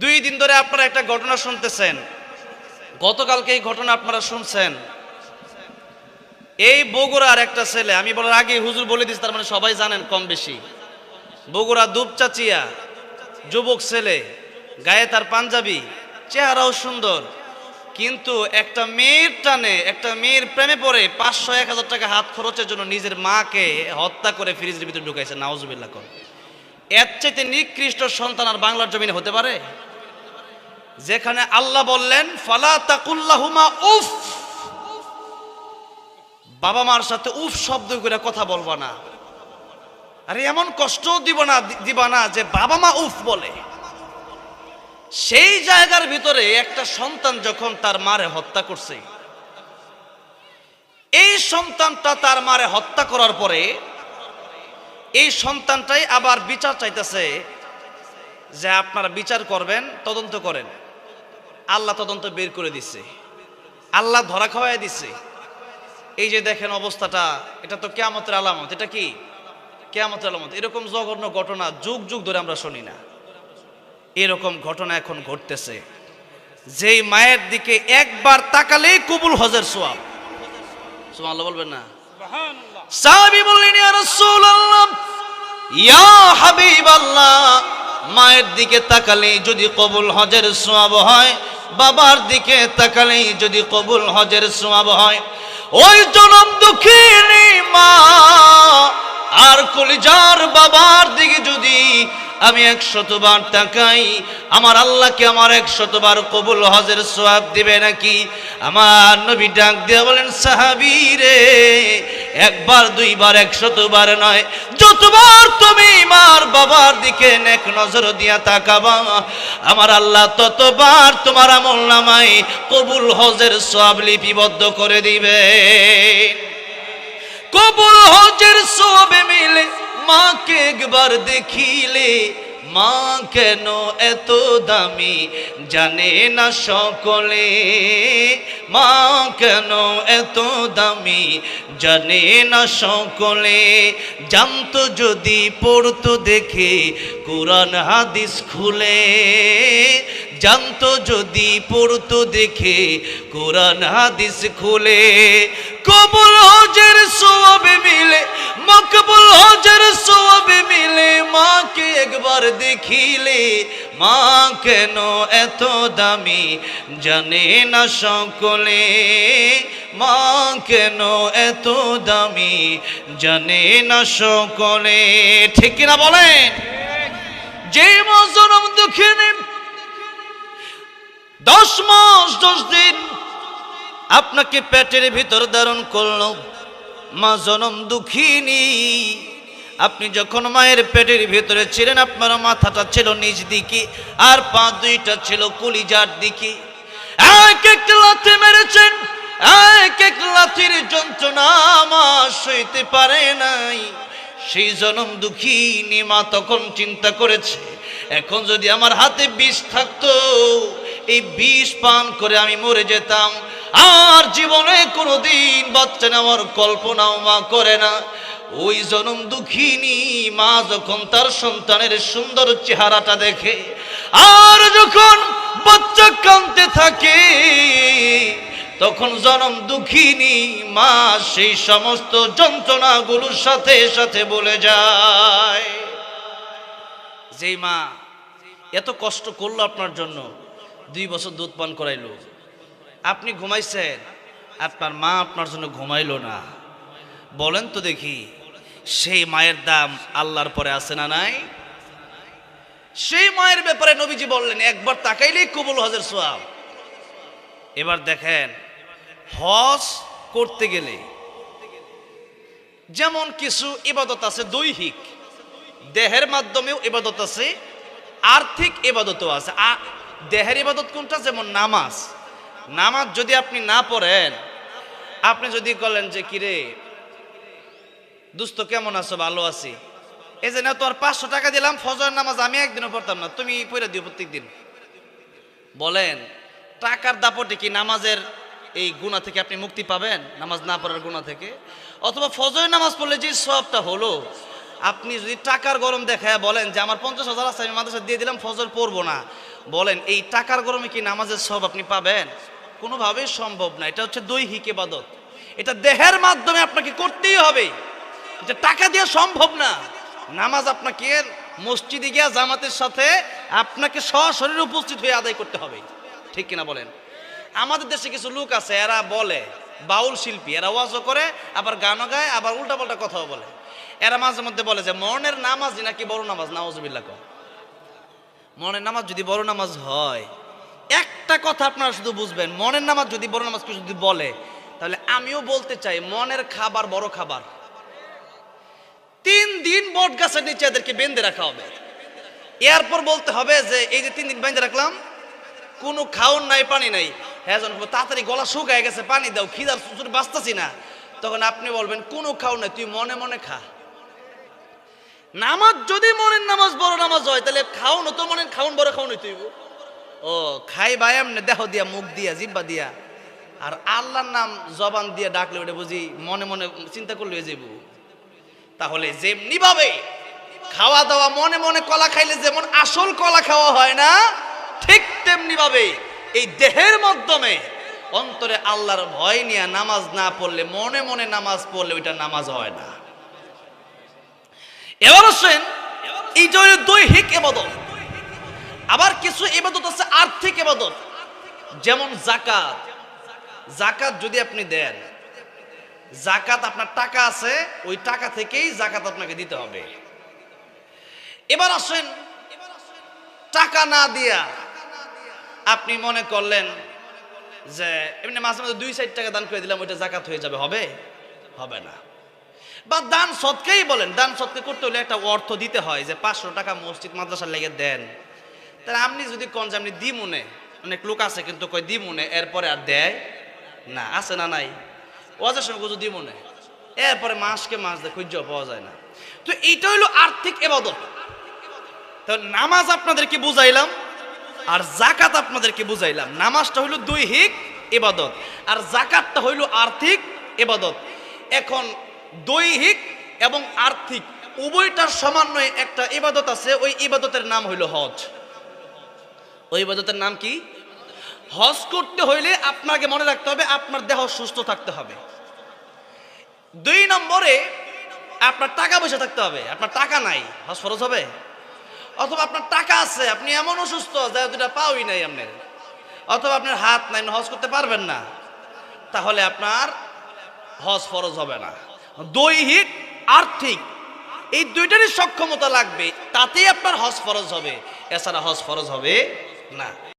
দুই দিন ধরে আপনারা একটা ঘটনা শুনতেছেন। গতকালকে এই ঘটনা আপনারা শুনছেন। এই বগুড়ার একটা ছেলে, আমি বলার আগে হুজুর বলে দিচ্ছি তার মানে সবাই জানেন কম বেশি। বগুড়া দুপচাচিয়া যুবক ছেলে, গায়ে তার পাঞ্জাবি, চেহারাও সুন্দর, কিন্তু একটা মেয়ের টানে, একটা মেয়ের প্রেমে পড়ে পাঁচশো এক হাজার টাকা হাত খরচের জন্য নিজের মাকে হত্যা করে ফ্রিজের ভিতরে ঢুকাইছে নাওজুবিল্লা কর। এর চাইতে নিকৃষ্ট সন্তান আর বাংলার জমিনে হতে পারে? যেখানে আল্লাহ বললেন, ফালা তাকুল্লাহুমা উফ। বাবা মার সাথে উফ শব্দ করে কথা বলব না। আরে এমন কষ্ট দিব না দিবা না যে বাবা মা উফ বলে। সেই জায়গার ভিতরে একটা সন্তান যখন তার মারে হত্যা করছে, এই সন্তানটা তার মারে হত্যা করার পরে এই সন্তানটাই আবার বিচার চাইতেছে যে আপনারা বিচার করবেন, তদন্ত করেন। আল্লাহ তদন্ত বের করে দিচ্ছে আল্লাহ ধরা খাওয়াই দিচ্ছে এই যে দেখেন অবস্থাটা এটা তো কেয়ামতের আলামত এটা কি? কেয়ামতের আলামত। এরকম জঘন্য ঘটনা যুগ যুগ ধরে আমরা শুনি না। এরকম ঘটনা এখন ঘটতেছে। যেই মায়ের দিকে একবার তাকালেই কবুল হজের সোয়াব। সুবহানাল্লাহ বলবেন না? সাহাবী বললেন ইয়া রাসূলুল্লাহ ইয়া হাবিবাল্লাহ মায়ের দিকে তাকালেই যদি কবুল হজের সোয়াব হয়, বাবার দিকে তাকালেই যদি কবুল হজের সোয়াব হয়, ওই জনম দুঃখিনী মা। আর কলিজার বাবার দিকে যদি আমি একশতবার তাকাই, আমার আল্লাহকে আমার একশতবার কবুল হজের সোয়াব দিবে নাকি? আমার নবী ডাক দিয়ে বলেন, সাহাবি রে একবার, দুইবার, একশতবার নয়। যতবার তুমি মার বাবার দিকে নেক নজর দিয়া তাকাবা, আমার আল্লাহ ততবার তোমার আমল নামাই কবুল হজের সব লিপিবদ্ধ করে দিবে। কবুল হজের সবে মিলে মাকে একবার দেখিলে মা কেন এত দামি? জানে না সকলে। মা কেন এত দামি? জানে না সকলে। জানতো যদি পড়তো দেখে, কোরআন হাদিস খুলে। জানতো যদি পড়তো দেখে, কোরআন হাদিস খুলে। কবুল হজের সোয়াবে মিলে মকবুল হজের সোয়াবে মিলে মাকে একবার দেখিলে। মা কেন এত দামি জানে না সকলে। মা কেন এত দামি জানে না সকলে। ঠিক কিনা বলেন? যে মজনম দুঃখিনী দশ মাস, দশ দিন আপনাকে পেটের ভিতর ধারণ করল। মা জনম দুঃখিনী। আপনি যখন মায়ের পেটের ভিতরে ছিলেন, আপনার মাথাটা ছিল নিজ দিকে, আর পা দুইটা ছিল কলিজার দিকে। এক এক লাথি মেরেছেন, এক এক লাথির যন্ত্রণা আমার সইতে পারে নাই। সেই জনম দুঃখিনী মা তখন চিন্তা করেছে, এখন যদি আমার হাতে বিষ থাকতো এই বিষ পান করে আমি মরে যেতাম। আর জীবনে কোনোদিন বাচ্চা নেওয়ার কল্পনাও মা করে না। ওই জনম দুঃখিনী মা যখন তার সন্তানের সুন্দর চেহারাটা দেখে, আর যখন বাচ্চা কাঁদতে থাকে, তখন জনম দুঃখিনী মা সেই সমস্ত যন্ত্রণাগুলোর সাথে সাথে বলে যায়, যেই মা, এত কষ্ট করল আপনার জন্য দুই বছর দুধ পান করাইলো। আপনি ঘুমাইছেন, আপনার মা আপনার জন্য ঘুমাইলো না। বলেন তো দেখি, সেই মায়ের দাম আল্লাহর পরে আছে না নাই? সেই মায়ের ব্যাপারে নবীজি বললেন, একবার তাকাইলেই কবুল হজের সোয়াব এবার দেখেন, হজ করতে গেলে যেমন কিছু ইবাদত আছে দৈহিক, দেহের মাধ্যমেও ইবাদত আছে, আর্থিক ইবাদতও আছে। দেহের ইবাদত কোনটা? যেমন নামাজ। নামাজ যদি আপনি না পড়েন, আপনি যদি বলেন যে, কিরে দুস্থ কেমন আছো? ভালো আছি। এই যে, না তোর পাঁচশো টাকা দিলাম ফজর নামাজ আমি একদিনও পড়তাম না, তুমি পড়ে দিও প্রত্যেক দিন বলেন, টাকার দাপটে কি নামাজের এই গুণা থেকে আপনি মুক্তি পাবেন? নামাজ না পড়ার গুণা থেকে? অথবা ফজরের নামাজ পড়লে যে সবটা হলো, আপনি যদি টাকার গরম দেখায় বলেন যে, আমার পঞ্চাশ হাজার আছে, আমি মাদ্রাসা দিয়ে দিলাম, ফজর পড়ব না। বলেন, এই টাকার গরমে কি নামাজের সব আপনি পাবেন? কোনোভাবেই সম্ভব না। এটা হচ্ছে দৈহিক ইবাদত। এটা দেহের মাধ্যমে আপনাকে করতেই হবে। এটা টাকা দিয়ে সম্ভব না। নামাজ আপনাকে মসজিদে গিয়া জামাতের সাথে আপনাকে সশরীরে উপস্থিত হয়ে আদায় করতে হবে। ঠিক কিনা বলেন? আমাদের দেশে কিছু লোক আছে, এরা বলে, বাউল শিল্পী। এরা ওয়াজও করে, আবার গানও গায়, আবার উল্টাপাল্টা কথাও বলে। এরা মাঝে মধ্যে বলে যে, মরণের নামাজই নাকি বড় নামাজ? নাওজবিল্লা কম মনের নামাজ যদি বড় নামাজ হয়, একটা কথা আপনারা শুধু বুঝবেন, মনের নামাজ যদি বড় নামাজ যদি বলে, তাহলে আমিও বলতে চাই, মনের খাবার বড় খাবার। তিন দিন বট গাছের নিচে এদেরকে বেঁধে রাখা হবে। এরপর বলতে হবে যে, এই যে তিন দিন বেঁধে রাখলাম, কোনো খাওন নাই, পানি নাই। হ্যাঁ তাড়াতাড়ি গলা শুকায় গেছে, পানি দাও, খিদার বাঁচতাছি না, তখন আপনি বলবেন, কোনো খাও নাই, তুই মনে মনে খা। নামাজ যদি মনের নামাজ বড় নামাজ হয়, তাহলে খাও না তো মনে খাওন বড় খাও তুই ও, খাই ভাই এমনি, দেহ দিয়া, মুখ দিয়া জিব্বা দিয়া। আর আল্লাহর নাম জবান দিয়ে ডাকলে ওটা বুঝি মনে মনে চিন্তা করলে যাব তাহলে যেমনি ভাবে খাওয়া দাওয়া মনে মনে কলা খাইলে যেমন আসল কলা খাওয়া হয় না, ঠিক তেমনি ভাবে এই দেহের মাধ্যমে অন্তরে আল্লাহর ভয় নিয়ে নামাজ না পড়লে, মনে মনে নামাজ পড়লে ওইটা নামাজ হয় না। এবার আসেন এইটা হলো দৈহিক এবাদত আবার কিছু এবাদত আছে আর্থিক এবাদত যেমন জাকাত জাকাত যদি আপনি দেন জাকাত আপনার টাকা আছে, ওই টাকা থেকেই জাকাত আপনাকে দিতে হবে। এবার আসেন, টাকা না দিয়া আপনি মনে করলেন যে, এমনি মাঝে মাঝে দুই সাইড টাকা দান করে দিলাম, ওইটা জাকাত হয়ে যাবে, হবে? হবে না। বা দান সৎকেই বলেন, দান সৎকে করতে হলে একটা অর্থ দিতে হয় যে পাঁচশো টাকা মসজিদ, মাদ্রাসার লেগে দেন। তাহলে আপনি যদি কন যে আপনি দিমুনে, অনেক লোক আছে কিন্তু কই দিমুনে, এরপরে আর দেয় না, আছে না নাই? ওয়াজের সময় কিছু দিমুনে। এরপরে মাসকে মাস দেয় খুঁজ পাওয়া যায় না। তো এইটা হইল আর্থিক এবাদত। তো নামাজ আপনাদেরকে বুঝাইলাম, আর জাকাত আপনাদেরকে বুঝাইলাম। নামাজটা হইল দৈহিক এবাদত, আর জাকাতটা হইল আর্থিক এবাদত। এখন দৈহিক এবং আর্থিক। উভয়টার সমন্বয়ে একটা ইবাদত আছে, ওই ইবাদতের নাম হইল হজ। ওই ইবাদতের নাম কি? হজ করতে হইলে আপনাকে মনে রাখতে হবে, আপনার দেহ সুস্থ থাকতে হবে। দুই নম্বরে আপনার টাকা পয়সা থাকতে হবে, আপনার টাকা নাই, হজ ফরজ হবে? অথবা আপনার টাকা আছে, আপনি এমন অসুস্থ যে দুটা পাওই নাই আপনার। অথবা আপনার হাত নাই, হজ করতে পারবেন না। তাহলে আপনার হজ ফরজ হবে না। দৈহিক, আর্থিক, এই দুইটারই সক্ষমতা লাগবে। তাতেই আপনার হজ ফরজ হবে। এছাড়া হজ ফরজ হবে না।